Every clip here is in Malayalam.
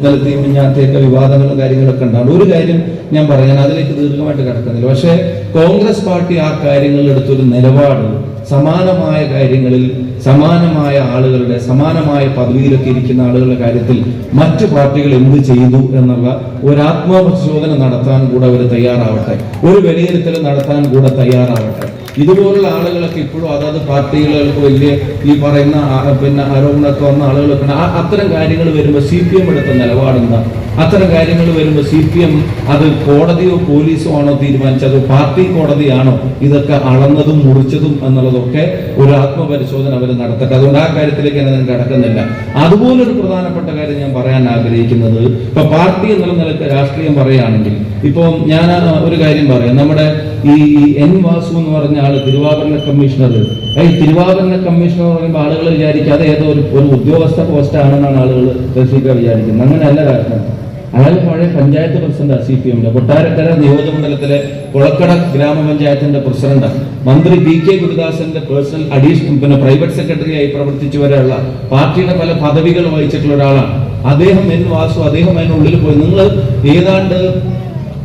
ഇന്നലത്തെയും മിഞ്ഞാത്തെയൊക്കെ വിവാദങ്ങളും കാര്യങ്ങളൊക്കെ ഉണ്ടാവും ഒരു കാര്യം ഞാൻ പറയാൻ അതിലേക്ക് ദീർഘമായിട്ട് കിടക്കുന്നില്ല. പക്ഷേ കോൺഗ്രസ് പാർട്ടി ആ കാര്യങ്ങളിൽ എടുത്തൊരു നിലപാട് സമാനമായ കാര്യങ്ങളിൽ സമാനമായ ആളുകളുടെ സമാനമായ പദവിയിലൊക്കെ ഇരിക്കുന്ന ആളുകളുടെ കാര്യത്തിൽ മറ്റു പാർട്ടികൾ എന്ത് ചെയ്തു എന്നുള്ള ഒരു ആത്മപരിശോധന നടത്താൻ കൂടെ അവർ തയ്യാറാവട്ടെ. ഒരു വിലയിരുത്തൽ നടത്താൻ കൂടെ തയ്യാറാവട്ടെ. ഇതുപോലുള്ള ആളുകളൊക്കെ ഇപ്പോഴും അതാത് പാർട്ടികൾക്ക് വലിയ ഈ പറയുന്ന പിന്നെ ആരോപണമൊക്കെ വന്ന ആളുകളൊക്കെ. അത്തരം കാര്യങ്ങൾ വരുമ്പോൾ സി പി എം എടുത്ത നിലപാടെന്താ അത്തരം കാര്യങ്ങൾ വരുമ്പോൾ സി പി എം അത് കോടതിയോ പോലീസോ ആണോ തീരുമാനിച്ചത്? പാർട്ടി കോടതിയാണോ ഇതൊക്കെ അളന്നതും മുറിച്ചതും എന്നുള്ളതൊക്കെ ഒരു ആത്മപരിശോധന അവർ നടത്തട്ടെ. അതുകൊണ്ട് ആ കാര്യത്തിലേക്ക് ഞാൻ കടക്കുന്നില്ല. അതുപോലൊരു പ്രധാനപ്പെട്ട കാര്യം ഞാൻ പറയാൻ ആഗ്രഹിക്കുന്നത് ഇപ്പൊ പാർട്ടി എന്നുള്ള നിലയ്ക്ക് രാഷ്ട്രീയം പറയുകയാണെങ്കിൽ ഇപ്പോൾ ഞാൻ ഒരു കാര്യം പറയാം. നമ്മുടെ ഈ എൻ വാസു എന്ന് പറഞ്ഞ ആൾ തിരുവാഭരണ കമ്മീഷണർ ഈ തിരുവാഭരണ കമ്മീഷണർ എന്ന് പറയുമ്പോൾ ആളുകൾ വിചാരിക്കാതെ ഏതോ ഒരു ഒരു ഉദ്യോഗസ്ഥ പോസ്റ്റ് ആണെന്നാണ് ആളുകൾ റഷീഖ വിചാരിക്കുന്നത്. അങ്ങനെയല്ല കാരണം. പഴയ പഞ്ചായത്ത് പ്രസിഡന്റാണ് സി പി എമ്മിന്റെ കൊട്ടാരക്കര നിയോജകമണ്ഡലത്തിലെ കുളക്കട ഗ്രാമപഞ്ചായത്തിന്റെ പ്രസിഡന്റ് മന്ത്രി പി കെ ഗുരുദാസന്റെ പേഴ്സണൽ അഡീഷണൽ പിന്നെ പ്രൈവറ്റ് സെക്രട്ടറി ആയി പ്രവർത്തിച്ചവരെയുള്ള പാർട്ടിയുടെ പല പദവികൾ വഹിച്ചിട്ടുള്ള ഒരാളാണ്. അദ്ദേഹം എൻ വാസു അദ്ദേഹം അതിനുള്ളിൽ പോയി. നിങ്ങൾ ഏതാണ്ട്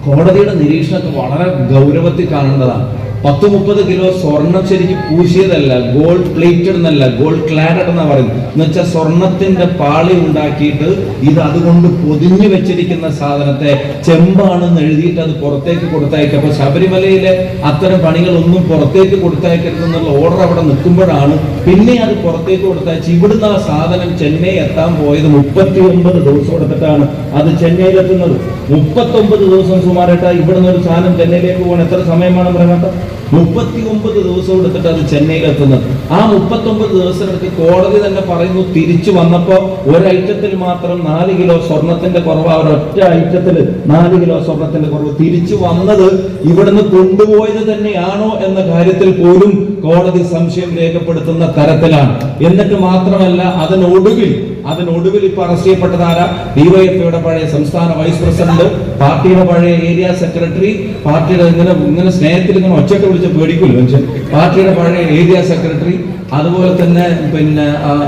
കോടതിയുടെ നിരീക്ഷണത്തെ വളരെ ഗൗരവത്തിൽ കാണേണ്ടതാണ്. പത്ത് മുപ്പത് കിലോ സ്വർണം ശരിക്കും പൂശിയതല്ല ഗോൾഡ് പ്ലേറ്റഡ് എന്നല്ല ഗോൾഡ് ക്ലാരഡ് എന്നാ പറയുന്നത്. എന്ന് വെച്ചാൽ സ്വർണത്തിന്റെ പാളി ഉണ്ടാക്കിയിട്ട് ഇത് അതുകൊണ്ട് പൊതിഞ്ഞു വെച്ചിരിക്കുന്ന സാധനത്തെ ചെമ്പാണെന്ന് എഴുതിയിട്ട് അത് പുറത്തേക്ക് കൊടുത്തയക്കുക. അപ്പൊ ശബരിമലയിലെ അത്തരം പണികളൊന്നും പുറത്തേക്ക് കൊടുത്തയക്കരുതെന്നുള്ള ഓർഡർ അവിടെ നിൽക്കുമ്പോഴാണ് പിന്നെ അത് പുറത്തേക്ക് കൊടുത്തയച്ച് ഇവിടുന്ന് ആ സാധനം ചെന്നൈ എത്താൻ പോയത് മുപ്പത്തി ഒമ്പത് ദിവസം എടുത്തിട്ടാണ്. അത് ചെന്നൈയിലെത്തുന്നത്. മുപ്പത്തി ഒമ്പത് ദിവസം സുമാരേട്ട ഇവിടുന്ന് ഒരു സാധനം ചെന്നൈയിലേക്ക് പോകാൻ എത്ര സമയമാണ് പറയുന്നത് മുപ്പത്തി ഒമ്പത് ദിവസം എടുത്തിട്ട് അത് ചെന്നൈയിൽ എത്തുന്നത്. ആ മുപ്പത്തി ഒമ്പത് ദിവസം എടുത്ത് കോടതി തന്നെ പറയുന്നു തിരിച്ചു വന്നപ്പോ ഒരൈറ്റത്തിൽ മാത്രം നാല് കിലോ സ്വർണത്തിന്റെ കുറവ് ആ ഒരൊറ്റ ഐറ്റത്തിൽ നാല് കിലോ സ്വർണത്തിന്റെ കുറവ്. തിരിച്ചു വന്നത് ഇവിടുന്ന് കൊണ്ടുപോയത് തന്നെയാണോ എന്ന കാര്യത്തിൽ പോലും കോടതി സംശയം രേഖപ്പെടുത്തുന്ന തരത്തിലാണ്. എന്നിട്ട് മാത്രമല്ല അതിനൊടുവിൽ അതിനൊടുവിൽ ഇപ്പൊ അറസ്റ്റ് ചെയ്യപ്പെട്ടത് ഡിവൈഎഫ്ഐയുടെ പഴയ സംസ്ഥാന വൈസ് പ്രസിഡന്റ് പാർട്ടിയുടെ പഴയ ഏരിയ സെക്രട്ടറി പാർട്ടിയുടെ ഇങ്ങനെ ഇങ്ങനെ സ്നേഹത്തിൽ ഇങ്ങനെ ഒച്ചയൊക്കെ വിളിച്ച് പേടിക്കുമല്ലോ പാർട്ടിയുടെ പഴയ ഏരിയ സെക്രട്ടറി അതുപോലെ തന്നെ പിന്നെ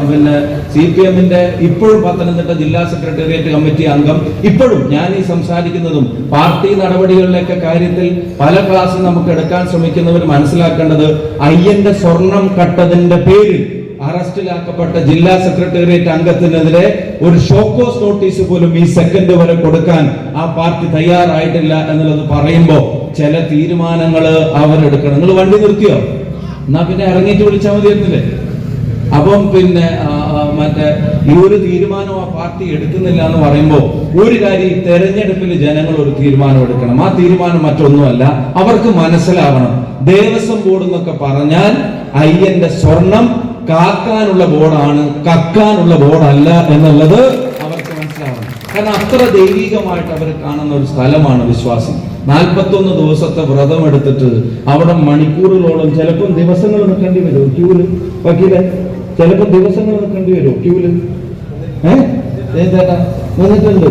പിന്നെ സി പി എമ്മിന്റെ ഇപ്പോഴും പത്തനംതിട്ട ജില്ലാ സെക്രട്ടേറിയറ്റ് കമ്മിറ്റി അംഗം. ഇപ്പോഴും ഞാൻ ഈ സംസാരിക്കുന്നതും പാർട്ടി നടപടികളിലൊക്കെ കാര്യത്തിൽ പല ക്ലാസ് നമുക്ക് എടുക്കാൻ ശ്രമിക്കുന്നവർ മനസ്സിലാക്കേണ്ടത് അയ്യന്റെ സ്വർണം കട്ടതിന്റെ പേരിൽ. അറസ്റ്റിലാക്കപ്പെട്ട ജില്ലാ സെക്രട്ടേറിയറ്റ് അംഗത്തിനെതിരെ ഒരു ഷോക്കോസ് നോട്ടീസ് പോലും ഈ സെക്കൻഡ് വരെ കൊടുക്കാൻ ആ പാർട്ടി തയ്യാറായിട്ടില്ല എന്നുള്ളത് പറയുമ്പോ ചില തീരുമാനങ്ങൾ അവരെടുക്കണം. നിങ്ങൾ വണ്ടി നിർത്തിയോ? എന്നാ പിന്നെ ഇറങ്ങിയിട്ട് വിളിച്ചാൽ മതിയായിരുന്നില്ലേ അപ്പം പിന്നെ മറ്റേ ഈ ഒരു തീരുമാനം ആ പാർട്ടി എടുക്കുന്നില്ല എന്ന് പറയുമ്പോൾ ഒരു കാര്യം ഈ തെരഞ്ഞെടുപ്പിൽ ജനങ്ങൾ ഒരു തീരുമാനം എടുക്കണം. ആ തീരുമാനം മറ്റൊന്നുമല്ല അവർക്ക് മനസ്സിലാവണം. ദേവസ്വം ബോർഡ് എന്നൊക്കെ പറഞ്ഞാൽ അയ്യന്റെ സ്വർണം കാക്കാനുള്ള ബോർഡാണ് കക്കാനുള്ള ബോർഡല്ല എന്നുള്ളത് അവർക്ക് മനസ്സിലാവണം. കാരണം അത്ര ദൈവികമായിട്ട് അവർ കാണുന്ന ഒരു സ്ഥലമാണ് വിശ്വാസം. നാൽപ്പത്തൊന്ന് ദിവസത്തെ വ്രതം എടുത്തിട്ട് അവിടെ മണിക്കൂറുകളോളം ചിലപ്പം ദിവസങ്ങൾ നിൽക്കേണ്ടി വരും. ക്യൂൽ. വക്കീലെ ചിലപ്പോൾ ദിവസങ്ങൾ നിൽക്കേണ്ടി വരും. ക്യൂൽ. ഏഹ് നിന്നിട്ടുണ്ട്.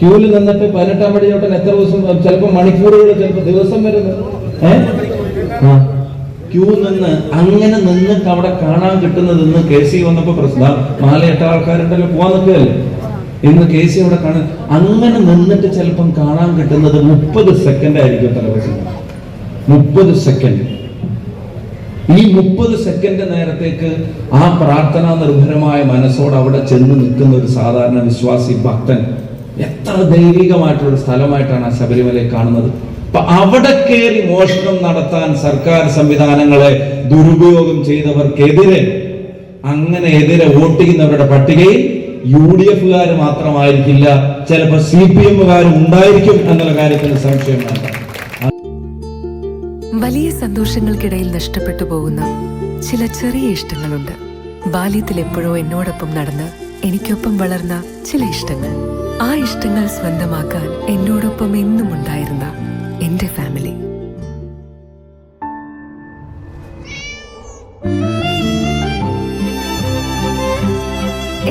ക്യൂൽ നിന്നിട്ട് പതിനെട്ടാം പടി എത്ര ദിവസം ചിലപ്പോൾ മണിക്കൂറുകൾ ചിലപ്പോൾ ദിവസം വരുന്നത് ഏഹ് ക്യൂ നിന്ന് അങ്ങനെ നിന്നിട്ട് അവിടെ കാണാൻ കിട്ടുന്നതെന്ന് കെ സി വന്നപ്പോ പ്രശ്ന. നാലെട്ട ആൾക്കാരുണ്ടല്ലോ പോവാൻ നിൽക്കുകയല്ലേ? ഇന്ന് കെ സി അവിടെ കാണാൻ അങ്ങനെ നിന്നിട്ട് ചിലപ്പം കാണാൻ കിട്ടുന്നത് മുപ്പത് സെക്കൻഡ് ആയിരിക്കും തലവശം. മുപ്പത് സെക്കൻഡ് ഈ മുപ്പത് സെക്കൻഡ് നേരത്തേക്ക് ആ പ്രാർത്ഥനാ നിർഭരമായ മനസ്സോട് അവിടെ ചെന്ന് നിൽക്കുന്ന ഒരു സാധാരണ വിശ്വാസി ഭക്തൻ എത്ര ദൈവികമായിട്ടുള്ള സ്ഥലമായിട്ടാണ് ആ ശബരിമലയെ കാണുന്നത്? അപ്പൊ അവിടെ കയറി മോഷണം നടത്താൻ സർക്കാർ സംവിധാനങ്ങളെ ദുരുപയോഗം ചെയ്തവർക്കെതിരെ അങ്ങനെ എതിരെ വോട്ട് ചെയ്യുന്നവരുടെ പട്ടികയിൽ യു ഡി എഫുകാർ മാത്രമായിരിക്കില്ല ചിലപ്പോൾ സി പി എമ്മുകാരും ഉണ്ടായിരിക്കും എന്നുള്ള കാര്യത്തിൽ സംശയം വലിയ സന്തോഷങ്ങൾക്കിടയിൽ നഷ്ടപ്പെട്ടു പോകുന്ന ചില ചെറിയ ഇഷ്ടങ്ങളുണ്ട്. ബാല്യത്തിൽ എപ്പോഴോ എന്നോടൊപ്പം നടന്ന് എനിക്കൊപ്പം വളർന്ന ചില ഇഷ്ടങ്ങൾ. ആ ഇഷ്ടങ്ങൾ സ്വന്തമാക്കാൻ എന്നോടൊപ്പം എന്നും ഉണ്ടായിരുന്ന